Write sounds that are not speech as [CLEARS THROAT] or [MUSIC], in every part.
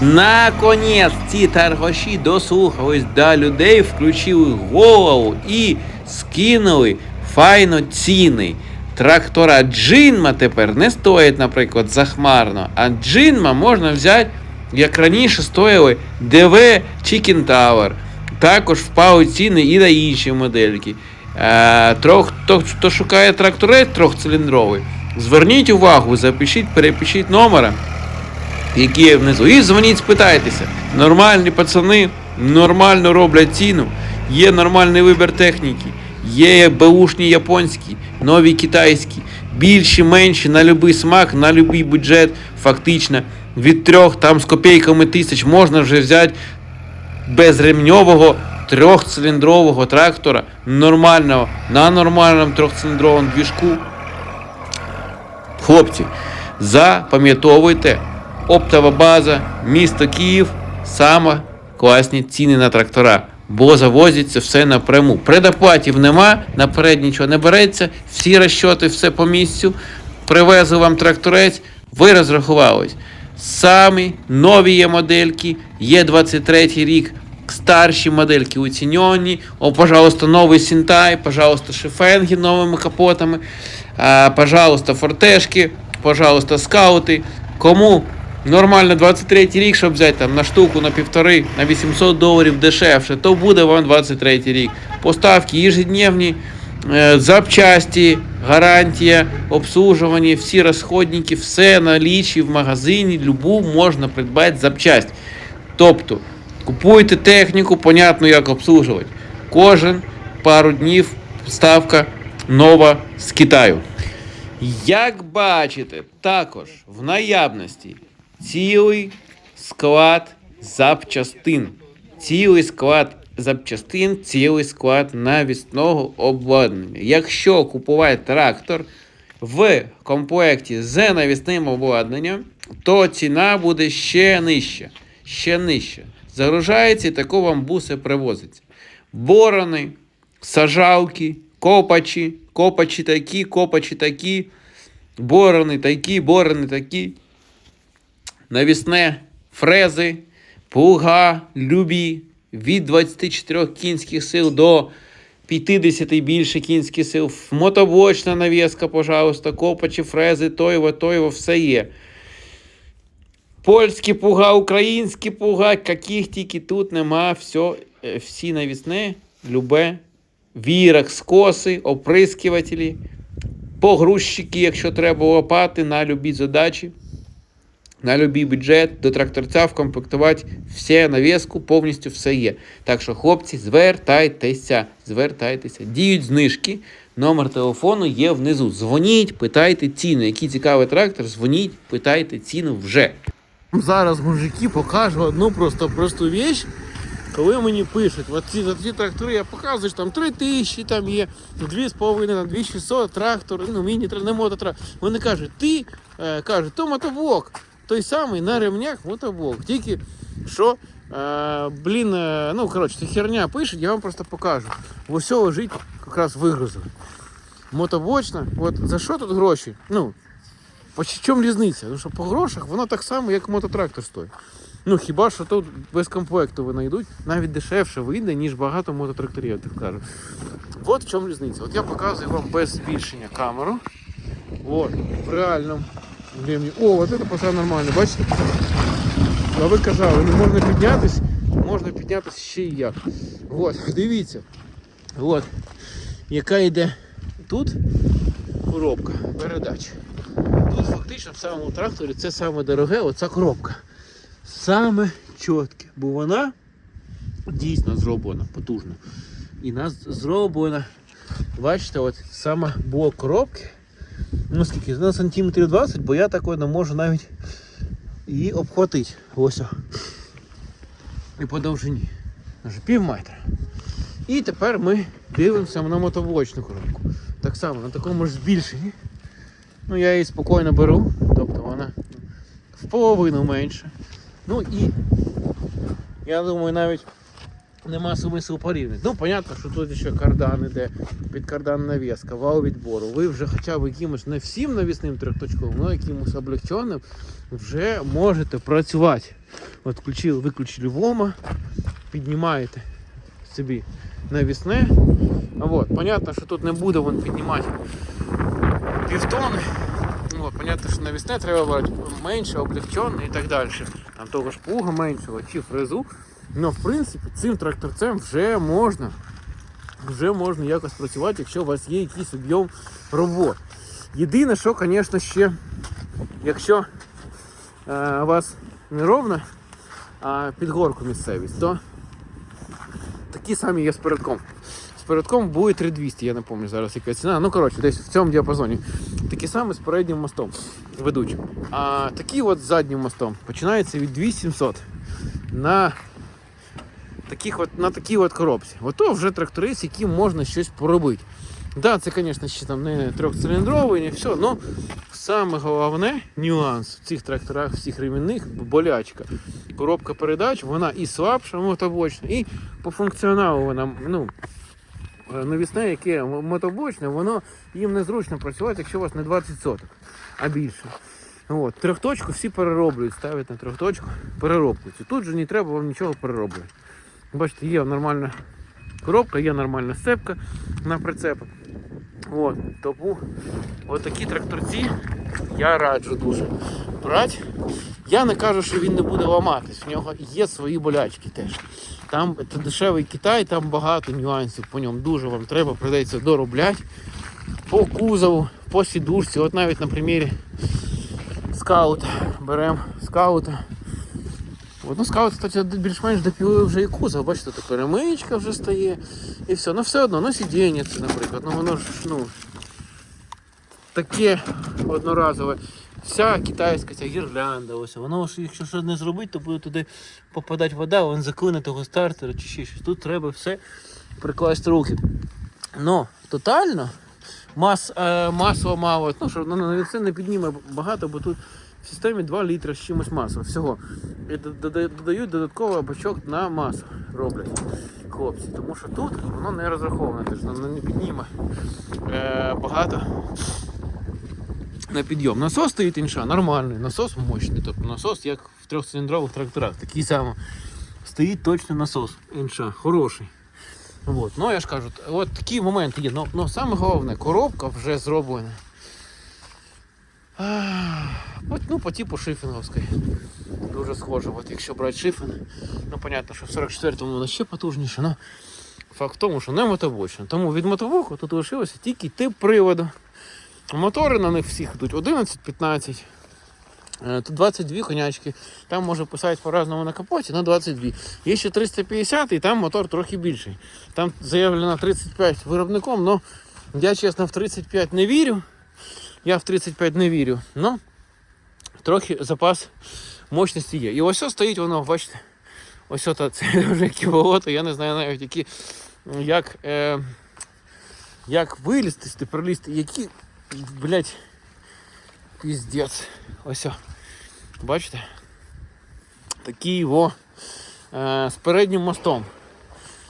Наконець ці торгаші дослухались до людей, включили голову і скинули файно ціни. Трактора Джинма тепер не стоять, наприклад, захмарно, а Джинма можна взяти, як раніше стояли DV чи Кентавр. Також впали ціни і на інші модельки. Е, трох, хто, хто шукає тракторець трьохциліндровий, зверніть увагу, запишіть, перепишіть номера які є внизу. І дзвоніть, спитайтеся. Нормальні пацани нормально роблять ціну, є нормальний вибір техніки, є беушні японські, нові китайські, більші, менші, на будь-який смак, на будь-який бюджет, фактично. Від трьох там з копійками тисяч можна вже взяти безремньового трьохциліндрового трактора, нормального, на нормальному трьохциліндровому двіжку. Хлопці, запам'ятовуйте, оптова база, місто Київ, саме класні ціни на трактора. Бо завозиться все напряму. Предоплатів нема, наперед нічого не береться, всі розчоти, все по місцю. Привезли вам тракторець, ви розрахувались. Самі нові є модельки, є 23 рік, старші модельки оцінені. О, пожалуйста, новий Сінтай, пожалуйста, шифенги новими капотами, а, пожалуйста, фортешки, пожалуйста, скаути. Кому нормально 23 рік, щоб взяти там на штуку, на півтори, на 800 доларів дешевше, то буде вам 23 рік. Поставки ежедневні, е, запчасті, гарантія, обслужування, всі розходники, все налічі в магазині, любу можна придбати запчасть. Тобто, купуєте техніку, понятно, як обслужувати. Кожен пару днів ставка нова з Китаю. Як бачите, також в наявності цілий склад запчастин. Цілий склад запчастин, цілий склад навісного обладнання. Якщо купувати трактор в комплекті з навісним обладнанням, то ціна буде ще нижча. Ще нижча. Загружається і тако вам буси привозиться. Борони, сажалки, копачі, копачі такі, копачі такі, борони такі, борони такі, навісне, фрези, плуга, любі, від 24 кінських сил до 50 і більше кінських сил, мотоблочна навіска, пожалуйста, копачі, фрези, тойво, тойво, все є. Польські пуга, українські пуга, яких тільки тут нема, все, всі навісне, любе, вірок, скоси, оприскувателі, погрузчики, якщо треба лопати на любі задачі, на любий бюджет, до тракторця вкомплектувати все навіску, повністю все є. Так що, хлопці, звертайтеся, звертайтеся. Діють знижки. Номер телефону є внизу. Дзвоніть, питайте ціну. Який цікавий трактор, дзвоніть, питайте ціну вже. Зараз мужики покажу одну просто просту вещь. Коли мені пишуть, от ці, за ці трактори я показую, що там 3 тисячі, там є 2,5, 2600 трактор, ну міні не мототрактор. Вони кажуть, ти е, кажуть, то мотоблок, той самий на ремнях мотоблок. Тільки що, е, блін, е, ну коротше, це херня пишуть, я вам просто покажу. Ось лежить, якраз вигрузили. Мотоблочна, от за що тут гроші? Ну, по чому різниця? Ну що по грошах воно так само, як мототрактор стоїть. Ну хіба що тут без комплекту вони йдуть, навіть дешевше вийде, ніж багато мототракторів, я так кажу. От в чому різниця. От я показую вам без збільшення камеру. От, в реальному рівні. О, от це пацан нормально, бачите? А ви казали, не можна піднятись, можна піднятися ще і як. От, дивіться. От, яка йде тут коробка передач. Тут фактично в самому тракторі це саме дороге, оця коробка. Саме чітке, бо вона дійсно зроблена потужно. І нас зроблена, бачите, от саме блок коробки. Ну скільки? На сантиметрів 20, бо я такої не можу навіть її обхватити. Ось. І по довжині. Аж пів метра. І тепер ми дивимося на мотоблочну коробку. Так само на такому ж збільшенні. Ну, я її спокійно беру, тобто вона в половину менше. Ну і я думаю, навіть нема смислу порівняти. Ну, понятно, що тут ще кардан іде, під кардан навіска, вал відбору. Ви вже хоча б якимось не всім навісним трьохточковим, але якимось облегченим вже можете працювати. От включили, виключили вома, піднімаєте собі навісне. От, понятно, що тут не буде він піднімати півтони. Ну, понятно, що навісне треба брати менше, облегчене і так далі. Там того ж пуга меншого чи фрезу. Ну, в принципі, цим тракторцем вже можна, вже можна якось працювати, якщо у вас є якийсь об'єм робот. Єдине, що, звісно, ще, якщо е, у вас не ровно, а під горку місцевість, то такі самі є з передком. З передком буде 3200, я не пам'ятаю зараз яка ціна. Ну, коротше, десь в цьому діапазоні. Такі самі з переднім мостом ведучим. А такі от заднім мостом починається від 2700 на таких от, на такій от коробці. Ото вже трактори, з яким можна щось поробити. Да, це, звісно, ще там не трьохциліндровий, не все, але саме головне нюанс в цих тракторах, всіх ремінних, болячка. Коробка передач, вона і слабша мотобочна, і по функціоналу вона, ну, е, навісне, яке мотобочне, воно їм незручно працювати, якщо у вас не 20 соток, а більше. От, трьохточку всі перероблюють, ставлять на трьохточку, перероблюють. І тут же не треба вам нічого перероблювати. Бачите, є нормальна коробка, є нормальна сцепка на прицепах. От, тому от такі тракторці я раджу дуже брати. Я не кажу, що він не буде ламатись, в нього є свої болячки теж. Там це дешевий Китай, там багато нюансів по ньому. Дуже вам треба, придеться доробляти по кузову, по сідушці. От навіть на примірі скаут. Беремо скаута. Ну, скаут, кстати, більш-менш допілив вже і кузов, бачите, тут перемичка вже стає. І все. Ну все одно, ну сидіння це, наприклад, ну воно ж ну, таке одноразове. Вся китайська ця гірлянда, ось воно ж, якщо що не зробити, то буде туди попадати вода, він заклине того стартера чи ще щось. Тут треба все прикласти руки. Ну, тотально мас, е, масло мало, ну що ну, це не підніме багато, бо тут в системі 2 літри з чимось масла всього. І додають додатковий бачок на масу роблять хлопці. Тому що тут воно не розраховане, тож воно не підніме е, багато на підйом. Насос стоїть інша, нормальний, насос мощний. Тобто насос як в трьохциліндрових тракторах. Такий самий. Стоїть точно насос інша, хороший. От. Ну я ж кажу, от такі моменти є. Ну саме головне, коробка вже зроблена. Ну, по типу шифінговської. Дуже схоже. От якщо брати шифен, ну понятно, що в 44-му воно ще потужніше, але факт в тому, що не мотобочна. Тому від мотобоку тут лишилося тільки тип приводу. Мотори на них всіх йдуть 11-15. Е, Тут 22 конячки, там може писати по-разному на капоті, на 22. Є ще 350 і там мотор трохи більший. Там заявлено 35 виробником, але я чесно в 35 не вірю. Я в 35 не вірю. Ну, трохи запас мощності є. І ось ось стоїть воно, бачите. Ось ото це [LAUGHS] вже які я не знаю навіть які, як, е, як вилізти, пролізти, які, блядь, піздець. Ось. о. Бачите? Такий во е, з переднім мостом.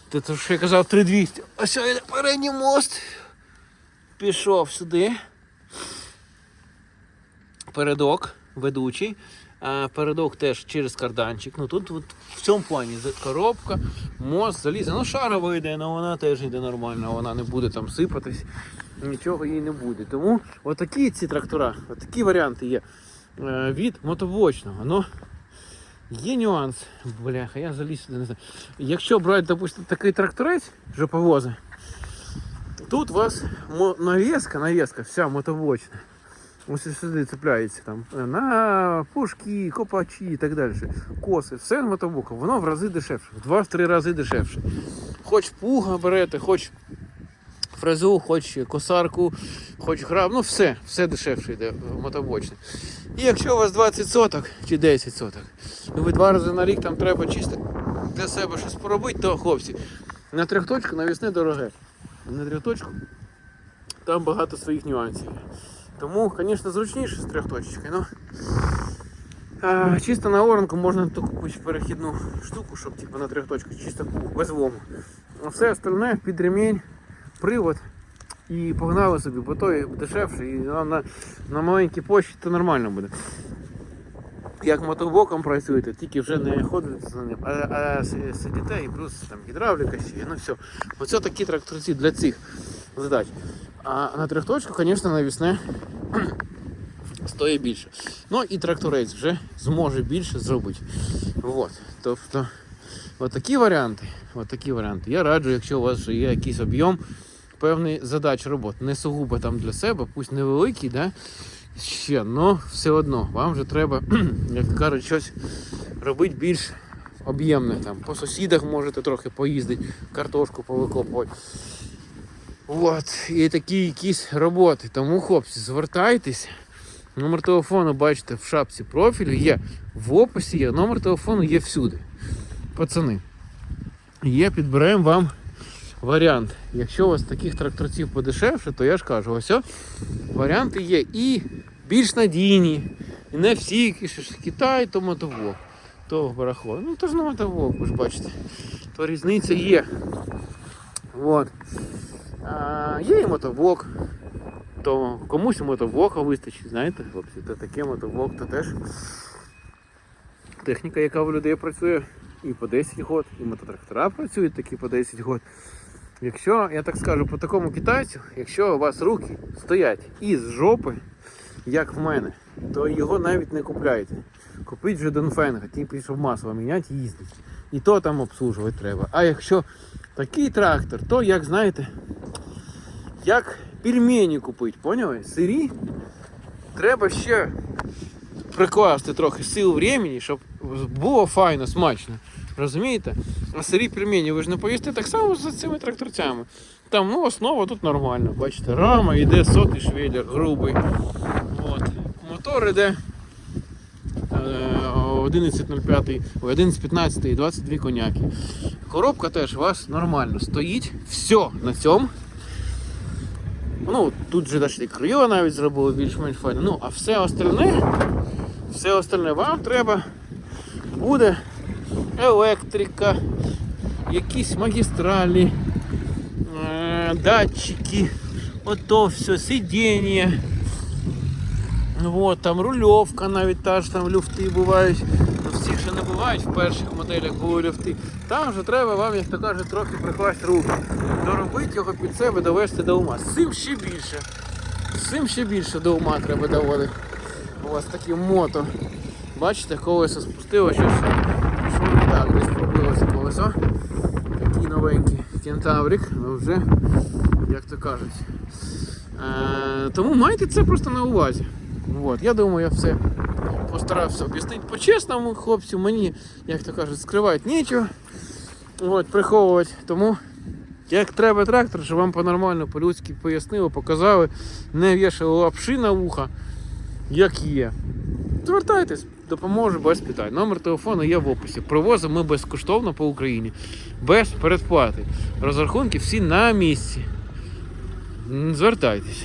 Ти то, що я казав 3200. Ось передній мост. Пішов сюди. Передок ведучий. Передок теж через карданчик. Ну тут от, в цьому плані коробка, мост, залізе. Ну шарова йде, але вона теж йде нормально, вона не буде там сипатись, нічого їй не буде. Тому отакі ці трактора, отакі варіанти є е, від мотобочного. Ну, є нюанс. Бляха, я заліз сюди не знаю. Якщо брати, допустимо, такий тракторець, жоповози, тут у вас навіска, навіска, вся мотобочна. Ось сюди цепляється там е, на пушки, копачі і так далі. Коси, все на мотобоку, воно в рази дешевше, в 2-3 рази дешевше. Хоч пуга берете, хоч фрезу, хоч косарку, хоч граб, ну все, все дешевше йде мотобочне. І якщо у вас 20 соток чи 10 соток, і ви два рази на рік там треба чисто для себе щось поробити, то хлопці, на трьохточку навісне дороге. На трьохточку там багато своїх нюансів. Тому, звісно, зручніше з трьохточечкою. Ну, А, чисто на оранку можна то купити перехідну штуку, щоб типу, на трьох точках чисто без лому. А все остальне під ремінь, привод і погнали собі, бо то дешевше, і на, на, на маленькій площі то нормально буде. Як мотоблоком працюєте, тільки вже не ходите за ним, а, а си- сидите і плюс там гідравліка ще, ну все. Оце такі тракторці для цих задач. А на трьохточку, звісно, навісне стоїть більше. Ну і тракторець вже зможе більше зробити. От. Тобто, от такі варіанти. От такі варіанти. Я раджу, якщо у вас є якийсь об'єм певний задач роботи. Не сугубо там для себе, пусть невеликий, да? ще, але все одно вам вже треба, [CLEARS THROAT] як кажуть, щось робити більш об'ємне. По сусідах можете трохи поїздити, картошку повикопувати. От, і такі якісь роботи. Тому, хлопці, звертайтесь. Номер телефону бачите в шапці профілю, є в описі, є номер телефону є всюди. Пацани. Є, підберемо вам варіант. Якщо у вас таких тракторців подешевше, то я ж кажу, ось о, варіанти є і більш надійні. І не всі, які Китай, то мотовлок, то барахло. Ну то ж не мотовлок, ви ж бачите. То різниця є. От. Є і мотоблок. То комусь мотовока вистачить, знаєте, хлопці, то таке мотоблок, то теж техніка, яка в людей працює і по 10 год, і мототрактора працюють такі по 10 год. Якщо, я так скажу, по такому китайцю, якщо у вас руки стоять із жопи, як в мене, то його навіть не купляйте. Купіть вже Донфенга, ті пішов масло міняти їздить. І то там обслужувати треба. А якщо такий трактор, то як знаєте, як пельмені купити, поняли? Сирі треба ще прикласти трохи сил времени, щоб було файно, смачно. Розумієте? А сирі пельмені ви ж не поїсте так само за цими тракторцями. Там ну, основа тут нормальна. Бачите, рама йде сотий швеллер, грубий. От. Мотор іде е, 11.05, ой, 11.15 і 22 коняки. Коробка теж у вас нормально стоїть. Все на цьому. Ну, тут же дошли крила навіть зробили більш-менш файно. Ну, а все остальне, все остальне вам треба буде електрика, якісь магістралі, е, датчики, ото все, сидіння. Вот, там рульовка навіть та ж там люфти бувають. У всіх ще не бувають, в перших моделях були люфти. Там вже треба вам, як то кажуть, трохи прикласти руки. Доробити його під себе, довести до ума. З цим ще більше. З цим ще більше до ума треба доводити. У вас такі мото. Бачите, колесо спустило, щось пішло не так, десь пробилося колесо. Такий новенький кентаврик, ну вже, як то кажуть. Е, тому майте це просто на увазі. От, я думаю, я все постарався об'яснити по-чесному, хлопці. Мені, як то кажуть, скривати нічого. От, приховувати. Тому, як треба трактор, щоб вам по-нормально, по-людськи пояснили, показали, не вішали лапши на вуха, як є. Звертайтесь, допоможу без питань. Номер телефону є в описі. Привозимо ми безкоштовно по Україні, без передплати. Розрахунки всі на місці. Звертайтесь.